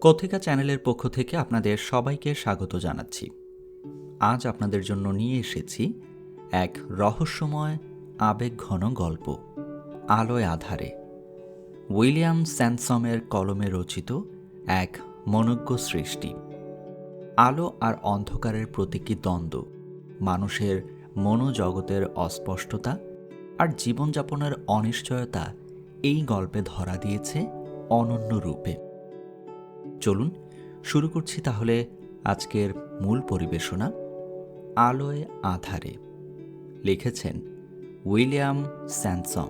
কথিকা চ্যানেলের পক্ষ থেকে আপনাদের সবাইকে স্বাগত জানাচ্ছি। আজ আপনাদের জন্য নিয়ে এসেছি এক রহস্যময় আবেগ ঘন গল্প, আলোয় আধারে। উইলিয়াম স্যানসমের কলমে রচিত এক মনজ্ঞ সৃষ্টি। আলো আর অন্ধকারের প্রতীকী দ্বন্দ্ব, মানুষের মনোজগতের অস্পষ্টতা আর জীবনযাপনের অনিশ্চয়তা এই গল্পে ধরা দিয়েছে অনন্য রূপে। চলুন, শুরু করছি তাহলে আজকের মূল পরিবেশনা, আলোয় আধারে। লিখেছেন উইলিয়াম স্যানসম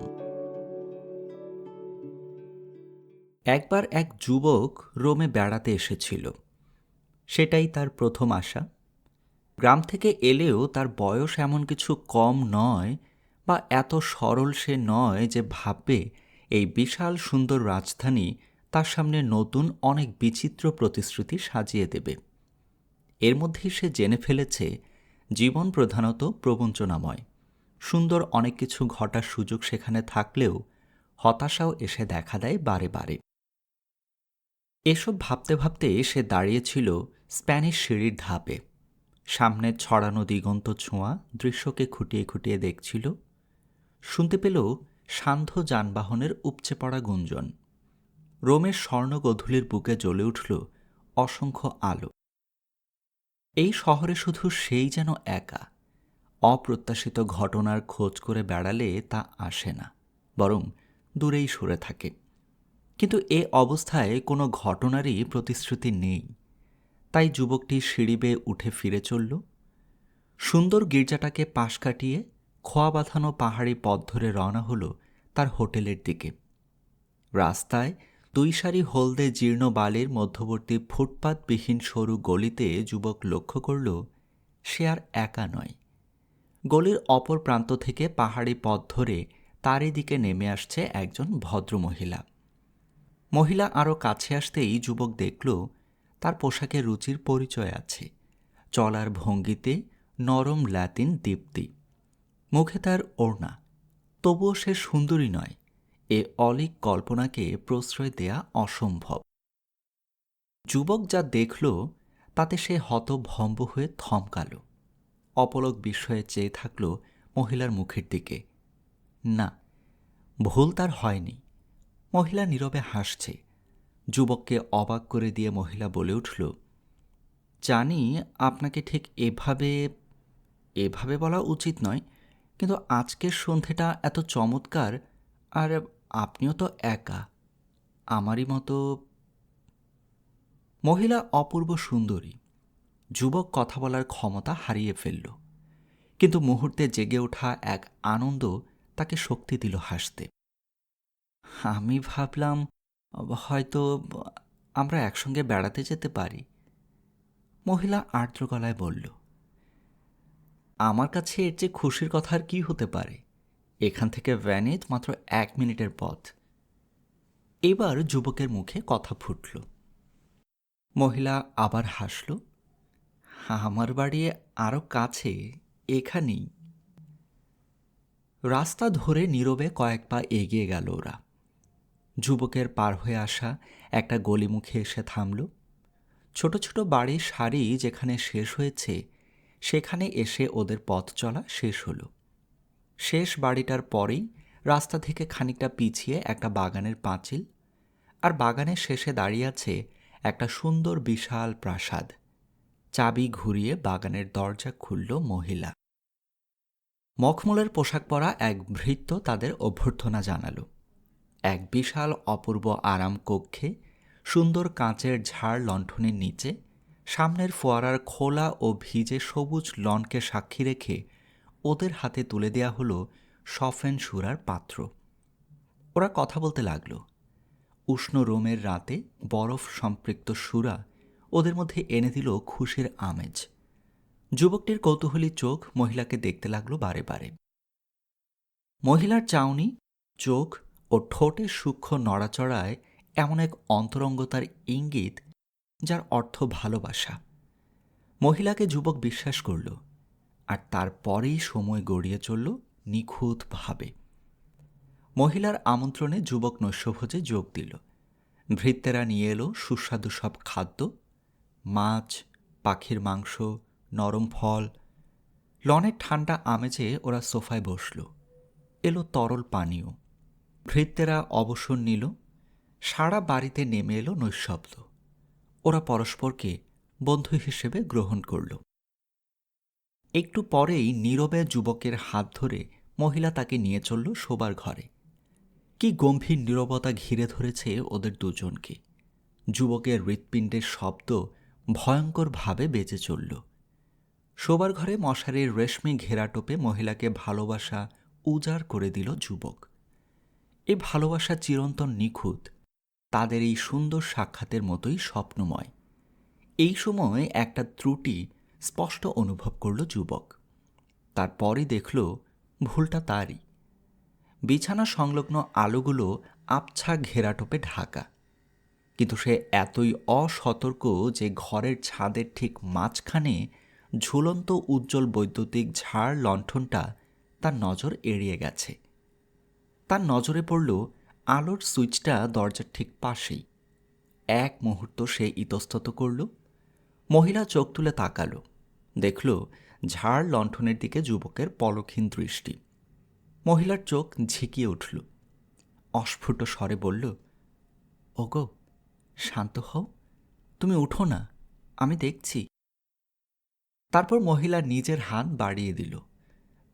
একবার এক যুবক রোমে বেড়াতে এসেছিল। সেটাই তার প্রথম আশা। গ্রাম থেকে এলেও তার বয়স এমন কিছু কম নয় বা এত সরল সে নয় যে ভাববে, এই বিশাল সুন্দর রাজধানী তার সামনে নতুন অনেক বিচিত্র প্রতিশ্রুতি সাজিয়ে দেবে। এর মধ্যেই সে জেনে ফেলেছে, জীবন প্রধানত প্রবঞ্চনাময়। সুন্দর অনেক কিছু ঘটার সুযোগ সেখানে থাকলেও হতাশাও এসে দেখা দেয় বারে বারে। এসব ভাবতে ভাবতে সে দাঁড়িয়েছিল স্প্যানিশ সিঁড়ির ধাপে। সামনে ছড়ানো দিগন্ত ছোঁয়া দৃশ্যকে খুঁটিয়ে খুঁটিয়ে দেখছিল। শুনতে পেল সান্ধ্য যানবাহনের উপচে পড়া গুঞ্জন। রোমের স্বর্ণগধূলির বুকে জ্বলে উঠল অসংখ্য আলো। এই শহরে শুধু সেই যেন একা। অপ্রত্যাশিত ঘটনার খোঁজ করে বেড়ালে তা আসে না, বরং দূরেই সরে থাকে। কিন্তু এ অবস্থায় কোনো ঘটনারই প্রতিশ্রুতি নেই। তাই যুবকটি সিঁড়ি বেয়ে উঠে ফিরে চলল। সুন্দর গির্জাটাকে পাশ কাটিয়ে খোয়া বাঁধানো পাহাড়ি পথ ধরে রওনা হলো তার হোটেলের দিকে। রাস্তায় দুই সারি হলদে জীর্ণ বালির মধ্যবর্তী ফুটপাতবিহীন সরু গলিতে যুবক লক্ষ্য করল, সে আর একা নয়। গলির অপর প্রান্ত থেকে পাহাড়ি পথ ধরে তারই দিকে নেমে আসছে একজন ভদ্রমহিলা। মহিলা আরও কাছে আসতেই যুবক দেখল, তার পোশাকে রুচির পরিচয় আছে। চলার ভঙ্গিতে নরম ল্যাতিন দীপ্তি। মুখে তার ওড়না। তবুও সে সুন্দরী নয়। এ অলিক কল্পনাকে প্রশ্রয় দেয়া অসম্ভব। যুবক যা দেখল, তাতে সে হতভম্ব হয়ে থমকাল। অপলক বিস্ময়ে চেয়ে থাকল মহিলার মুখের দিকে। না, ভুল তার হয়নি। মহিলা নীরবে হাসছে। যুবককে অবাক করে দিয়ে মহিলা বলে উঠল, জানি আপনাকে ঠিক এভাবে এভাবে বলা উচিত নয়, কিন্তু আজকের সন্ধেটা এত চমৎকার, আর আপনিও তো একা। আমারই মতো মহিলা অপূর্ব সুন্দরী। যুবক কথা বলার ক্ষমতা হারিয়ে ফেলল। কিন্তু মুহূর্তে জেগে ওঠা এক আনন্দ তাকে শক্তি দিল হাসতে। আমি ভাবলাম, হয়তো আমরা একসঙ্গে বেড়াতে যেতে পারি। মহিলা আর্দ্র গলায় বলল, আমার কাছে এর চেয়ে খুশির কথা আর কী হতে পারে? এখান থেকে ভ্যানিত মাত্র এক মিনিটের পথ। এবার যুবকের মুখে কথা ফুটল। মহিলা আবার হাসল, আমার বাড়ি আরও কাছে, এখানেই। রাস্তা ধরে নীরবে কয়েক পা এগিয়ে গেল ওরা। যুবকের পার হয়ে আসা একটা গলিমুখে এসে থামল। ছোট ছোট বাড়ির সারি যেখানে শেষ হয়েছে, সেখানে এসে ওদের পথ চলা শেষ হলো। শেষ বাড়িটার পরেই রাস্তা থেকে খানিকটা পিছিয়ে একটা বাগানের পাঁচিল আর বাগানের শেষে দাঁড়িয়ে আছে একটা সুন্দর বিশাল প্রাসাদ। চাবি ঘুরিয়ে বাগানের দরজা খুলল মহিলা। মখমলের পোশাক পরা এক ভৃত্য তাদের অভ্যর্থনা জানাল। এক বিশাল অপূর্ব আরাম কক্ষে সুন্দর কাঁচের ঝাড় লণ্ঠনের নিচে সামনের ফোয়ারার খোলা ও ভিজে সবুজ লনকে সাক্ষী রেখে ওদের হাতে তুলে দেয়া হলো সফেন সুরার পাত্র। ওরা কথা বলতে লাগল। উষ্ণ রোমের রাতে বরফ সম্পৃক্ত সুরা ওদের মধ্যে এনে দিল খুশির আমেজ। যুবকটির কৌতূহলী চোখ মহিলাকে দেখতে লাগল বারে বারে। মহিলার চাউনি, চোখ ও ঠোঁটের সূক্ষ্ম নড়াচড়ায় এমন এক অন্তরঙ্গতার ইঙ্গিত যার অর্থ ভালোবাসা। মহিলাকে যুবক বিশ্বাস করল। আর তারপরেই সময় গড়িয়ে চলল নিখুঁতভাবে। মহিলার আমন্ত্রণে যুবক নৈশভোজে যোগ দিল। ভৃত্যেরা নিয়ে এলো সুস্বাদু সব খাদ্য, মাছ, পাখির মাংস, নরম ফল। লনের ঠান্ডা আমেজে ওরা সোফায় বসল। এলো তরল পানীয়। ভৃত্যেরা অবসর নিল। সারা বাড়িতে নেমে এলো নৈশব্দ। ওরা পরস্পরকে বন্ধু হিসেবে গ্রহণ করল। একটু পরেই নীরবে যুবকের হাত ধরে মহিলা তাকে নিয়ে চলল শোবার ঘরে। কি গম্ভীর নীরবতা ঘিরে ধরেছে ওদের দুজনকে। যুবকের হৃৎপিণ্ডের শব্দ ভয়ঙ্করভাবে বেঁচে চলল। শোবার ঘরে মশারির রেশমি ঘেরাটোপে মহিলাকে ভালোবাসা উজাড় করে দিল যুবক। এই ভালোবাসা চিরন্তন নিখুঁত, তাদের এই সুন্দর সাক্ষাতের মতোই স্বপ্নময়। এই সময় একটা ত্রুটি স্পষ্ট অনুভব করল যুবক। তারপরই দেখল ভুলটা তারই। বিছানা সংলগ্ন আলোগুলো আবছা ঘেরাটোপে ঢাকা। কিন্তু সে এতই অসতর্ক যে ঘরের ছাদের ঠিক মাঝখানে ঝুলন্ত উজ্জ্বল বৈদ্যুতিক ঝাড় লণ্ঠনটা তার নজর এড়িয়ে গেছে। তার নজরে পড়ল আলোর সুইচটা দরজার ঠিক পাশেই। এক মুহূর্ত সে ইতস্তত করল। মহিলা চোখ তুলে তাকালো। দেখল ঝাড় লণ্ঠনের দিকে যুবকের পলক্ষীন দৃষ্টি। মহিলার চোখ ঝিকিয়ে উঠল। অস্ফুট স্বরে বলল, ওগো, শান্ত হও। তুমি উঠো না, আমি দেখছি। তারপর মহিলা নিজের হাত বাড়িয়ে দিল।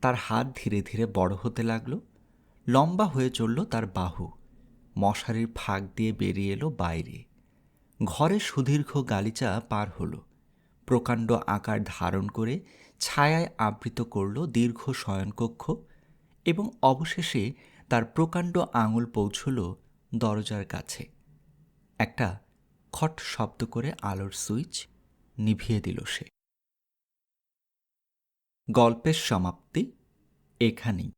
তার হাত ধীরে ধীরে বড় হতে লাগল। লম্বা হয়ে চলল তার বাহু। মশারির ফাঁক দিয়ে বেরিয়ে এলো বাইরে। ঘরে সুদীর্ঘ গালিচা পার হলো। প্রকাণ্ড আকার ধারণ করে ছায়ায় আবৃত করল দীর্ঘ শয়নকক্ষ এবং অবশেষে তার প্রকাণ্ড আঙুল পৌঁছল দরজার কাছে। একটা খট শব্দ করে আলোর সুইচ নিভিয়ে দিল সে। গল্পের সমাপ্তি এখানেই।